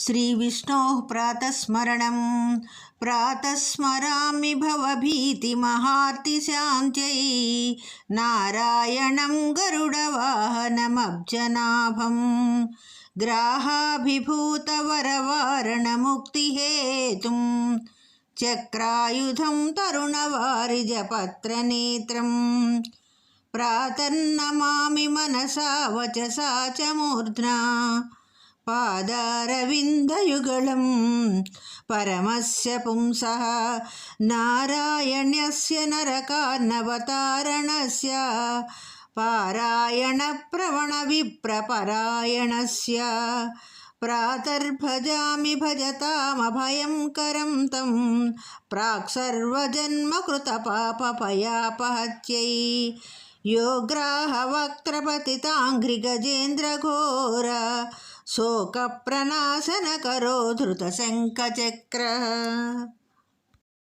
श्रीविष्णोः प्रातस्मरणं प्रातस्मरामि भवभीतिमहार्तिशान्त्यै नारायणं गरुडवाहनमब्जनाभं ग्राहाभिभूतवरवारणमुक्तिहेतुं चक्रायुधं तरुणवारिजपत्रनेत्रं प्रातर्नमामि मनसा वचसा च मूर्ध्ना। पादारविन्दयुगलं परमस्य पुंसः नारायण्यस्य नरकार्णवतारणस्य पारायणप्रवणविप्रपरायणस्य प्रातर्भजामि भजतामभयं करं तं प्राक् सर्वजन्मकृतपापपयापहत्यै योग्राहवक्त्रपतिताङ्घ्रिगजेन्द्रघोर శోక ప్రణాశన కరో ధృత శంఖ చక్ర